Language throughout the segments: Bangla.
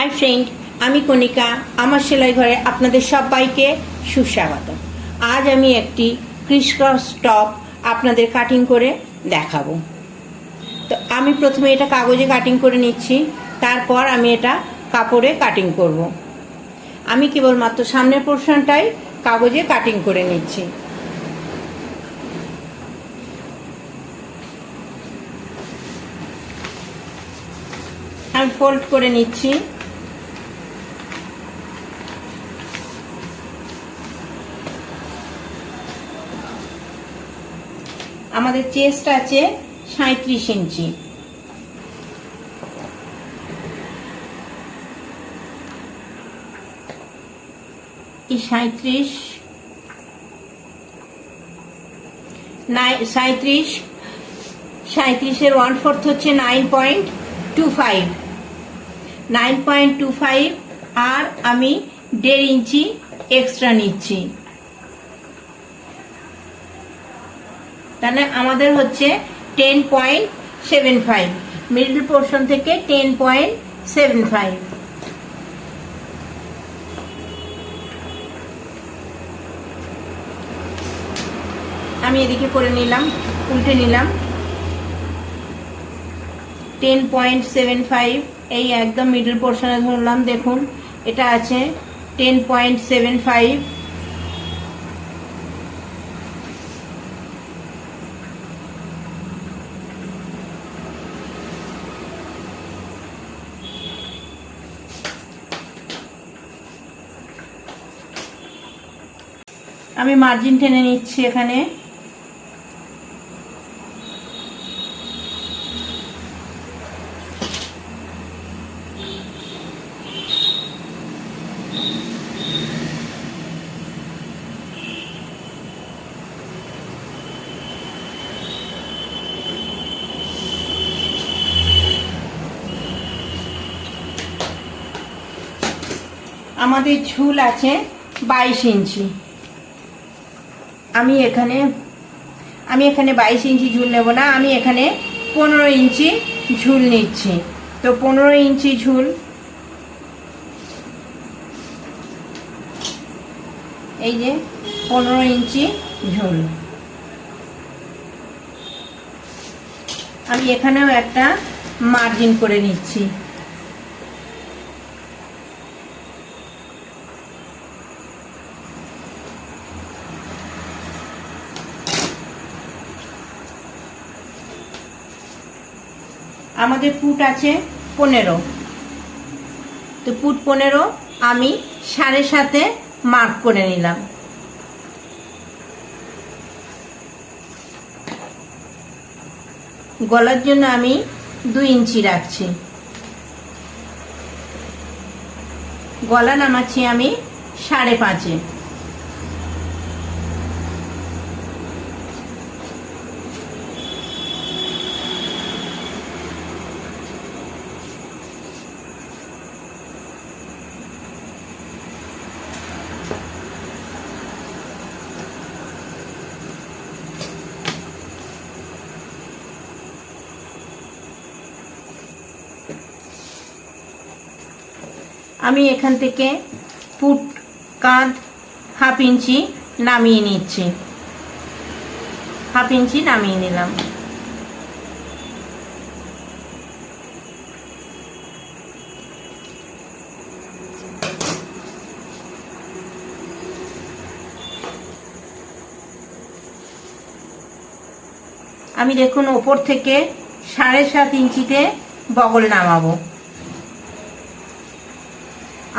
হাই ফ্রেন্ড আমি কণিকা। আমার সেলাই ঘরে আপনাদের সবাইকে সুস্বাগত আজ আমি একটি ক্রিসক্রস টপ আপনাদের কাটিং করে দেখাবো। তো আমি প্রথমে এটা কাগজে কাটিং করে নিচ্ছি, তারপর আমি এটা কাপড়ে কাটিং করব। আমি কেবলমাত্র সামনের পোর্শনটাই কাগজে কাটিং করে নিচ্ছি। আমি ফোল্ড করে নিচ্ছি। আমাদের চেস্ট আছে সাঁত্রিশ ইঞ্চি। সাঁত্রিশ সাঁত্রিশ সাঁত্রিশের ওয়ান ফোর্থ হচ্ছে nine point two five nine point two five আর আমি দেড় ইঞ্চি এক্সট্রা নিচ্ছি। তাহলে আমাদের হচ্ছে ten point seven five middle portion থেকে টেন পয়েন্ট সেভেন ফাইভ আমি এদিকে করে নিলাম, উল্টে নিলাম। টেন পয়েন্ট সেভেন ফাইভ এই একদম মিডল পোর্শনে ধরলাম, দেখুন, এটা আছে টেন পয়েন্ট সেভেন ফাইভ আমি মার্জিন টেনে নিচ্ছি এখানে। আমাদের ঝুল আছে বাইশ ইঞ্চি। আমি এখানে আমি এখানে বাইশ ইঞ্চি ঝুল নেব না, আমি এখানে পনেরো ইঞ্চি ঝুল নিচ্ছি। তো পনেরো ইঞ্চি ঝুল এই যে পনেরো ইঞ্চি ঝুল। আমি এখানেও একটা মার্জিন করে নিচ্ছি। আমাদের পুট আছে পনেরো। তো পুট পনেরো আমি সাড়ে সাথে মার্ক করে নিলাম। গলার জন্য আমি দুই ইঞ্চি রাখছি। গলা নামাচ্ছি আমি সাড়ে পাঁচে। আমি এখান থেকে পুট কাঁধ হাফ ইঞ্চি নামিয়ে নিচ্ছি। হাফ ইঞ্চি নামিয়ে নিলাম। আমি দেখুন ওপর থেকে সাড়ে সাত ইঞ্চিতে বগল নামাবো।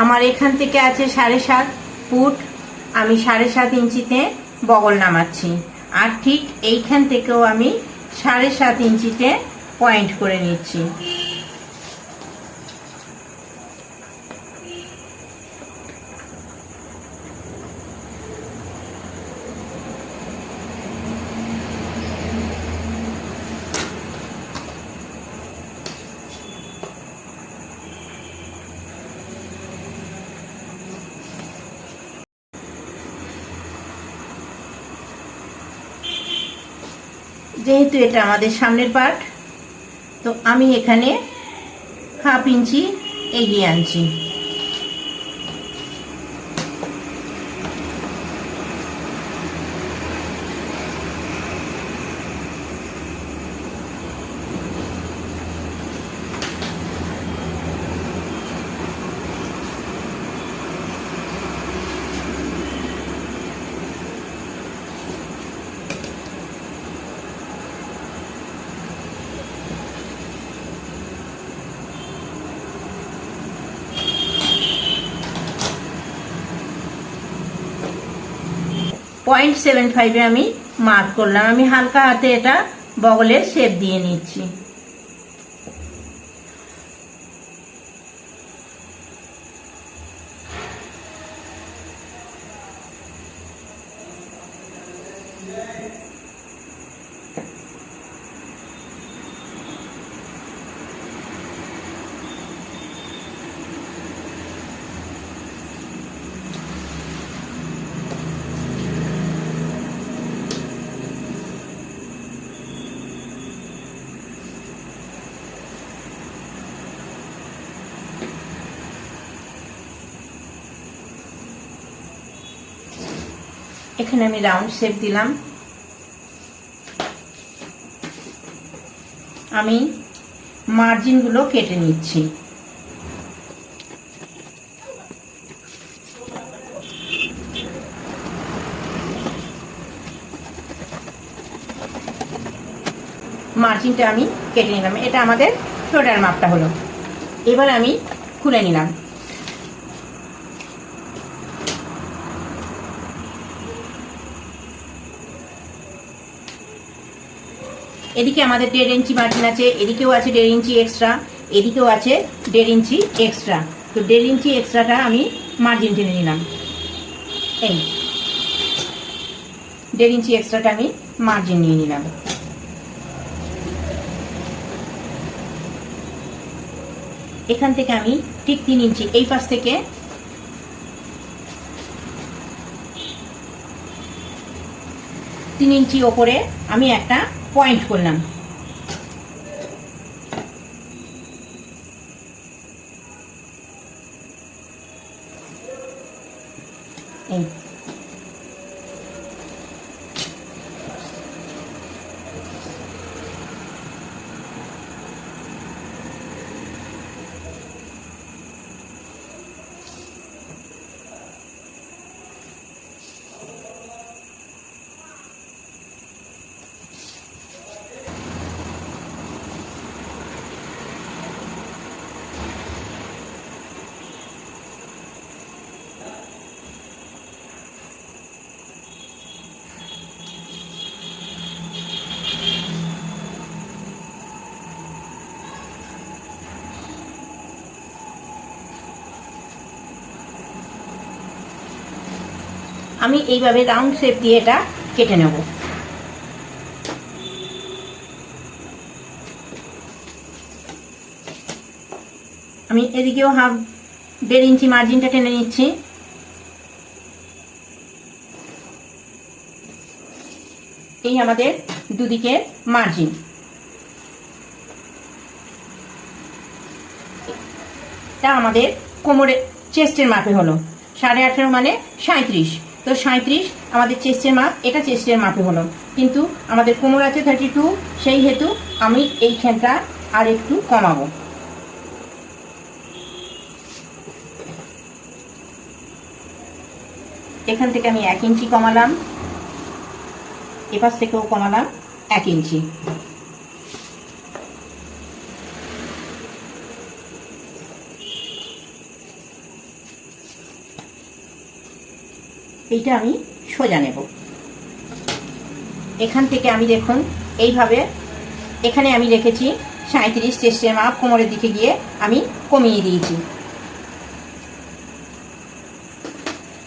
আমার এখান থেকে আছে সাড়ে সাত ফুট। আমি সাড়ে সাত ইঞ্চিতে বগল নামাচ্ছি। আর ঠিক এইখান থেকেও আমি সাড়ে সাত ইঞ্চিতে পয়েন্ট করে নিচ্ছি। যেহেতু এটা আমাদের সামনের পার্ট তো আমি এখানে হাফ ইঞ্চি এগিয়ে আনছি। পয়েন্ট সেভেন ফাইভে আমি মার্ক করলাম। আমি হালকা হাতে এটা বগলের শেপ দিয়ে নিচ্ছি। এখানে আমি রাউন্ড শেপ দিলাম। আমি মার্জিনগুলো কেটে নিচ্ছি। মার্জিনটা আমি কেটে নিলাম। এটা আমাদের শোল্ডার মাপটা হলো। এবার আমি খুলে নিলাম। এদিকে আমাদের দেড় ইঞ্চি মার্জিন আছে, এদিকেও আছে দেড় ইঞ্চি এক্সট্রা এদিকেও আছে দেড় ইঞ্চি এক্সট্রা তো দেড় ইঞ্চি এক্সট্রাটা আমি মার্জিন টেনে নিলাম। এই। দেড় ইঞ্চি এক্সট্রাটা আমি মার্জিন নিয়ে নিলাম। এখান থেকে আমি ঠিক তিন ইঞ্চি, এই পাশ থেকে তিন ইঞ্চি ওপরে আমি একটা পয়েন্ট করলাম। আমি এইভাবে রাউন্ড শেপ দিয়ে এটা কেটে নেব। আমি এদিকেও হাফ দেড় ইঞ্চি মার্জিনটা টেনে নিচ্ছি। এই আমাদের দুদিকে মার্জিন তা আমাদের কোমরে চেস্টের মাপে হলো, সাড়ে আঠেরো মানে সাঁত্রিশ তো সাঁত্রিশ আমাদের চেস্টের মাপ, এটা চেস্টের মাপে হলো। কিন্তু আমাদের কোমর আছে থার্টি টু সেই হেতু আমি এইখানটা আর একটু কমাবো। এখান থেকে আমি এক ইঞ্চি কমালাম, এপাশ থেকেও কমালাম এক ইঞ্চি। এইটা আমি সোজা নেব। এখান থেকে আমি দেখুন, এইভাবে এখানে আমি রেখেছি সাঁত্রিশ চেস্টের মাপ, কোমরের দিকে গিয়ে আমি কমিয়ে দিয়েছি।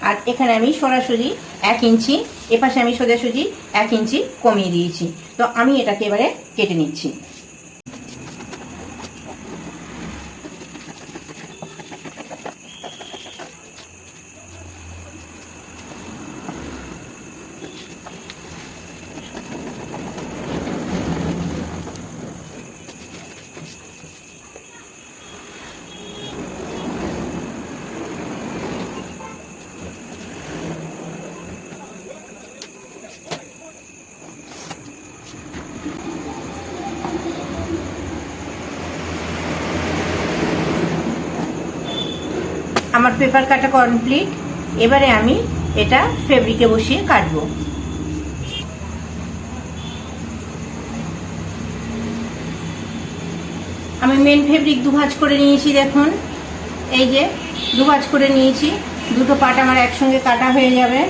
আর এখানে আমি সরাসরি এক ইঞ্চি, এপাশে আমি সোজাসুজি এক ইঞ্চি কমিয়ে দিয়েছি। তো আমি এটাকে এবারে কেটে নিচ্ছি। আমার পেপার কাটা কমপ্লিট এবারে আমি এটা ফেব্রিকে বসিয়ে কাটবো। আমি মেন ফেব্রিক দু ভাঁজ করে নিয়েছি, দেখুন। এই যে দু ভাঁজ করে নিয়েছি। দুটো পাট আমার একসঙ্গে কাটা হয়ে যাবে।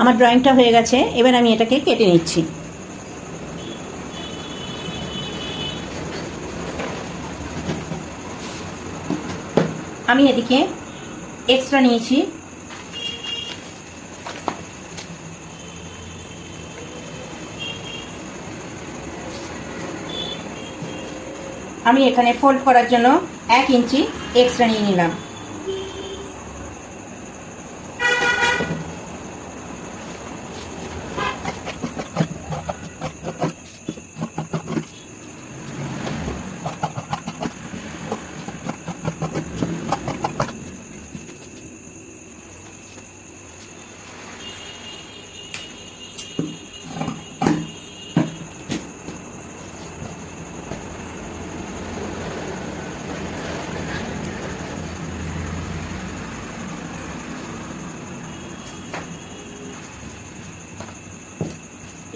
আমার ড্রয়িংটা হয়ে গেছে, এবার আমি এটাকে কেটে নিচ্ছি। আমি এদিকে এক্সট্রা নিয়েছি। আমি এখানে ফোল্ড করার জন্য এক ইঞ্চি এক্সট্রা নিয়ে নিলাম।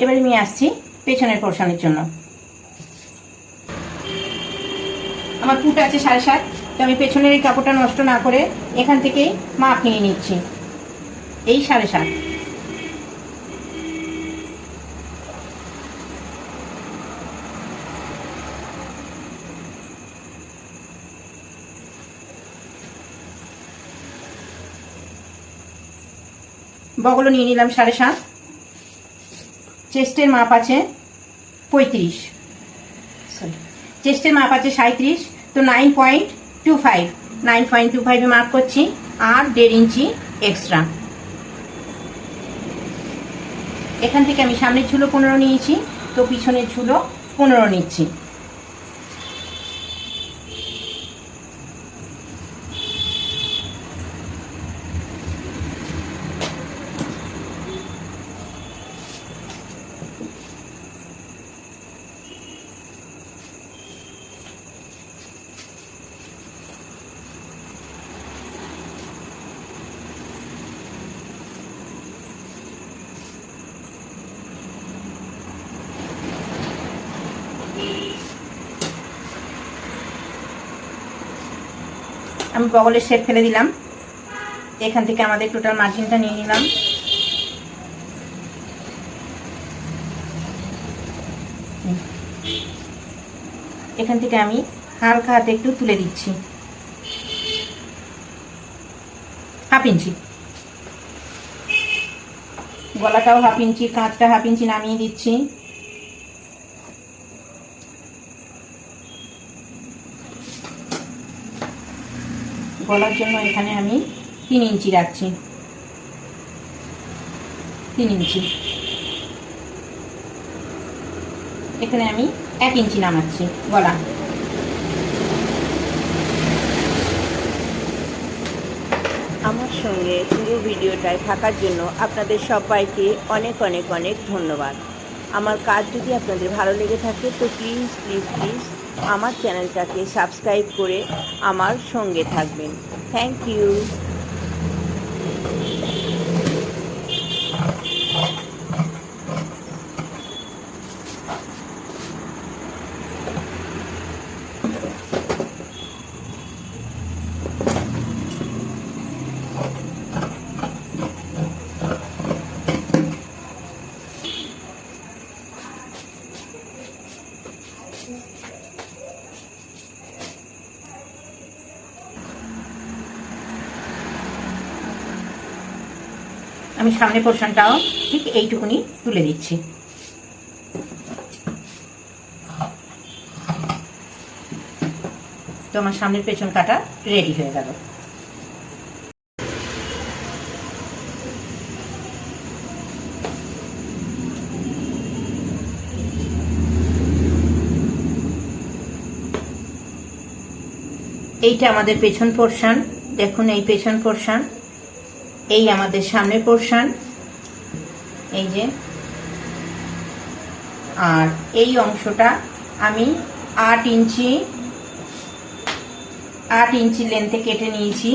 এবারে আমি আসছি পেছনের পোর্শনের জন্য। আমার ফুট আছে সাড়ে সাত, তো আমি পেছনের এই কাপড়টা নষ্ট না করে এখান থেকেই মাপ নিয়ে নিচ্ছি। এই সাড়ে সাত। বগলও নিয়ে নিলাম সাড়ে সাত। চেস্টের মাপ আছে পঁয়ত্রিশ। সরি চেস্টের মাপ আছে সাঁত্রিশ তো nine point two five nine point two ফাইভে মাপ করছি আর দেড় ইঞ্চি এক্সট্রা এখান থেকে আমি সামনের ঝুলো পনেরো নিয়েছি, তো পিছনের ঝুলো পনেরো নিচ্ছি। আমি বগলের শেপ ফেলে দিলাম। এখান থেকে আমাদের টোটাল মার্জিনটা নিয়ে নিলাম। এখান থেকে আমি হালকা হাতে একটু তুলে দিচ্ছি। Half inch. গলাটাও হাফ ইঞ্চি কাঁচটা হাফ ইঞ্চি নামিয়ে দিচ্ছি। গলার জন্য এখানে আমি তিন ইঞ্চি রাখছি। তিন ইঞ্চি। এখানে আমি এক ইঞ্চি নামাচ্ছি গলা। আমার সঙ্গে পুরো ভিডিওটায় থাকার জন্য আপনাদের সবাইকে অনেক অনেক অনেক ধন্যবাদ। আমার কাজ যদি আপনাদের ভালো লেগে থাকে, তো প্লিজ প্লিজ প্লিজ আমার চ্যানেলটাকে সাবস্ক্রাইব করে আমার সঙ্গে থাকবেন। থ্যাংক ইউ সামনে পোর্শনটাও ঠিক এইটুকুনি তুলে দিচ্ছি। তো আমার সামনের পেছন কাটা রেডি হয়ে গেল। এইটা আমাদের পেছন পোর্শন। দেখুন এই পেছন পোর্শন। এই আমাদের সামনের পোর্শান এই যে। আর এই অংশটা আমি আট ইঞ্চি আট ইঞ্চি লেন্থে কেটে নিয়েছি।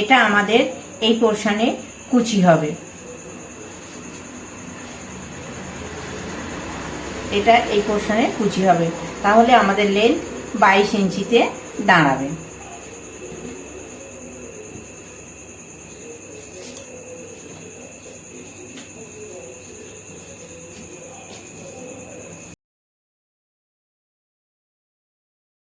এটা আমাদের এই পোর্শানে কুচি হবে। এটা এই পোর্শনে কুচি হবে। তাহলে আমাদের লেন্থ বাইশ ইঞ্চিতে দাঁড়াবে।